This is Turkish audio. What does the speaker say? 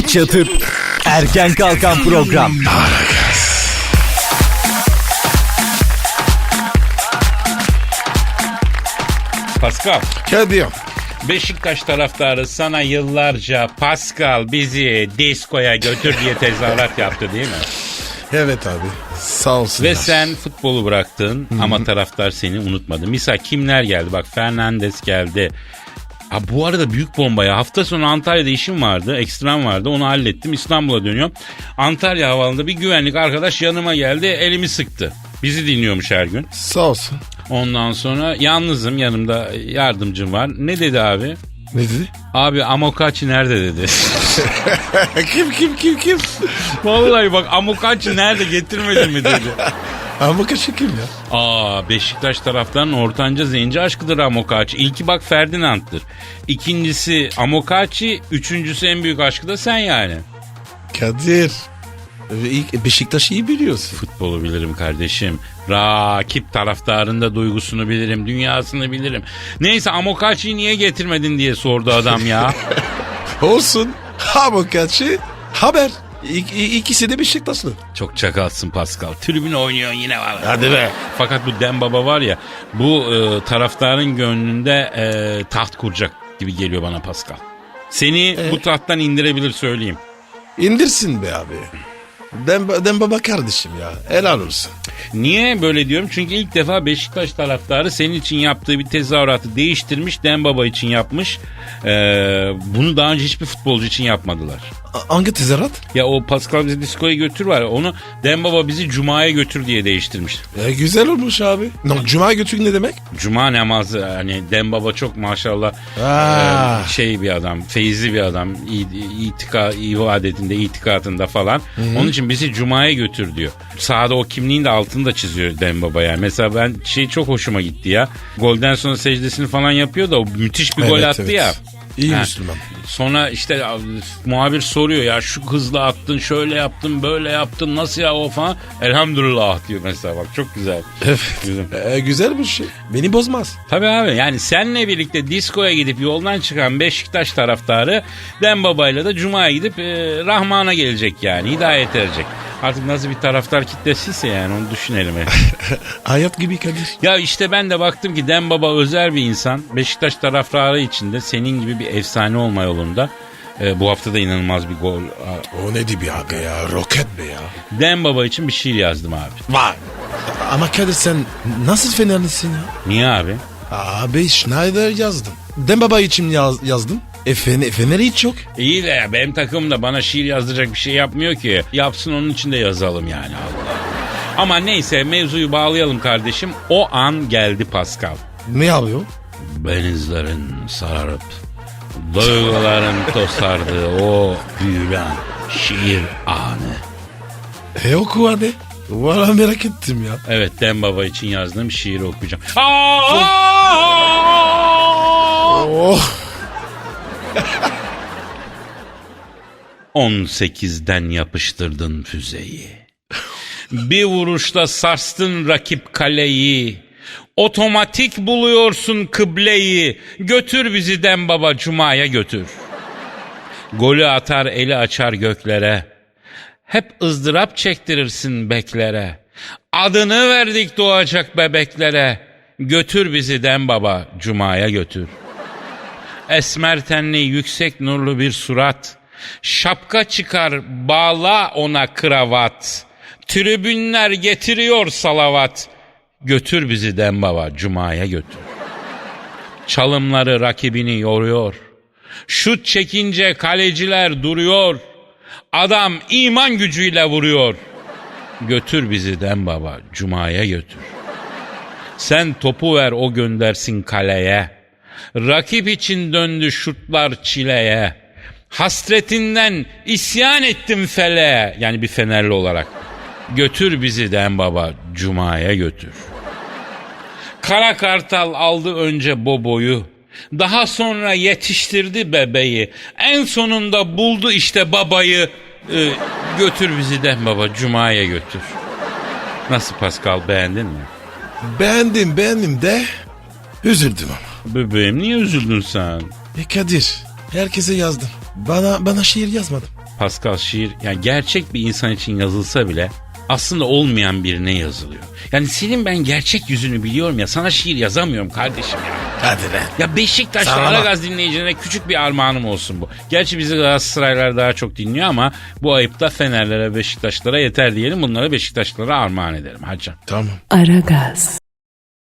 geç yatıp erken kalkan program. Pascal, Kadir. Beşiktaş taraftarı sana yıllarca Pascal bizi diskoya götür diye tezahürat yaptı değil mi? Evet abi. Sağ olsunlar. Ve sen futbolu bıraktın ama taraftar seni unutmadı. Misal kimler geldi? Bak Fernandes geldi. Ha, bu arada büyük bomba ya. Hafta sonu Antalya'da işim vardı. Ekstrem vardı. Onu hallettim. İstanbul'a dönüyorum. Antalya havalında bir güvenlik arkadaş yanıma geldi. Elimi sıktı. Bizi dinliyormuş her gün. Sağ olsun. Ondan sonra yalnızım. Yanımda yardımcım var. Ne dedi abi? Ne dedi? Abi Amokachi nerede dedi. kim kim kim kim? Vallahi bak Amokachi nerede getirmedin mi dedi. Ama kaşı kim ya? Aa Beşiktaş taraftarının ortanca zenci aşkıdır Amokachi. İlki bak Ferdinand'dır. İkincisi Amokachi, üçüncüsü en büyük aşkı da sen yani. Kadir. Ve ilk Beşiktaş'ı iyi biliyorsun. Futbolu bilirim kardeşim. Rakip taraftarın da duygusunu bilirim, dünyasını bilirim. Neyse Amokachi'yi niye getirmedin diye sordu adam ya. Olsun. Ama kaçı haber. İ- ikisi de Beşiktaşlı. Çok çakalsın Pascal. Tribün oynuyorsun yine var. Hadi be. Fakat bu Dembaba var ya bu e, taraftarın gönlünde e, taht kuracak gibi geliyor bana Pascal. Seni bu tahttan indirebilir söyleyeyim. İndirsin be abi. Demba, Dembaba kardeşim ya. Helal olsun. Niye böyle diyorum? Çünkü ilk defa Beşiktaş taraftarı senin için yaptığı bir tezahüratı değiştirmiş. Dembaba için yapmış. E, bunu daha önce hiçbir futbolcu için yapmadılar. A- Hangi tezahürat? Ya o Pascal bizi diskoya götür var ya onu Dembaba bizi Cuma'ya götür diye değiştirmiş. E, güzel olmuş abi. No, Cuma götürün ne demek? Cuma namazı hani Dembaba çok maşallah Aa. e, şey bir adam, feyizli bir adam, İ- itika, ibadetinde, itikadında falan. Onun için bizi Cuma'ya götür diyor. Sahada o kimliğin de altını da çiziyor Dembaba yani. Mesela ben şey çok hoşuma gitti ya. Golden sonra secdesini falan yapıyor da o müthiş bir gol Evet, attı evet. ya. İyi Ha. Müslüman. Sonra işte muhabir soruyor ya şu hızla attın şöyle yaptın böyle yaptın nasıl ya o falan. Elhamdülillah diyor mesela bak çok güzel. Güzel. E, güzel bir şey. Beni bozmaz. Tabii abi yani senle birlikte diskoya gidip yoldan çıkan Beşiktaş taraftarı Dembaba'yla da Cuma'ya gidip e, Rahman'a gelecek yani hidayet erecek. Artık nasıl bir taraftar kitlesiyse yani onu düşünelim. Hayat gibi Kadir. ya işte ben de baktım ki Dembaba özel bir insan. Beşiktaş taraftarı içinde senin gibi bir efsane olma yolunda. E, bu hafta da inanılmaz bir gol. O neydi bir aga ya? Roket be ya. Dembaba için bir şiir yazdım abi. Vay. Ama Kadir sen nasıl Fenerlisin ya? Niye abi? Abi Schneider yazdım. Dembaba için yaz, yazdım. E, Fener, Fener hiç yok. İyi de benim takım da bana şiir yazdıracak bir şey yapmıyor ki. Yapsın onun için de yazalım yani Allah. Ama neyse mevzuyu bağlayalım kardeşim. O an geldi Pascal. Ne yapıyor? Benizlerin sararıp duyguların tosardığı o büyülen şiir anı. E oku hadi. Valla merak ettim ya. Evet Dembaba için yazdığım şiiri okuyacağım. Aa! Oh. 18'den yapıştırdın füzeyi. Bir vuruşta sarstın rakip kaleyi. Otomatik buluyorsun kıbleyi. Götür bizi Dembaba Cuma'ya götür. Golü atar eli açar göklere. Hep ızdırap çektirirsin beklere. Adını verdik doğacak bebeklere. Götür bizi Dembaba Cuma'ya götür. Esmer tenli yüksek nurlu bir surat. Şapka çıkar bağla ona kravat. Tribünler getiriyor salavat. Götür bizi Dembaba Cuma'ya götür. Çalımları rakibini yoruyor. Şut çekince kaleciler duruyor. Adam iman gücüyle vuruyor. Götür bizi Dembaba Cuma'ya götür. Sen topu ver o göndersin kaleye. Rakip için döndü şutlar çileye. Hasretinden isyan ettim feleğe. Yani bir fenerli olarak. Götür bizi Dembaba Cuma'ya götür. Kara Kartal aldı önce Bobo'yu. Daha sonra yetiştirdi bebeği. En sonunda buldu işte babayı. Ee, götür bizi Dembaba Cuma'ya götür. Nasıl Pascal beğendin mi? Beğendim beğendim de üzüldüm ama. Bebeğim niye üzüldün sen? E Kadir herkese yazdım. Bana bana şiir yazmadım. Pascal şiir yani gerçek bir insan için yazılsa bile aslında olmayan birine yazılıyor. Yani senin ben gerçek yüzünü biliyorum ya sana şiir yazamıyorum kardeşim ya. Hadi be. Ya Beşiktaş'ta Sana bak. Aragaz dinleyicilerine küçük bir armağanım olsun bu. Gerçi bizi Galatasaraylar daha çok dinliyor ama bu ayıp da Fenerlere Beşiktaşlara yeter diyelim. Bunları Beşiktaşlara armağan edelim hacı. Tamam. Aragaz.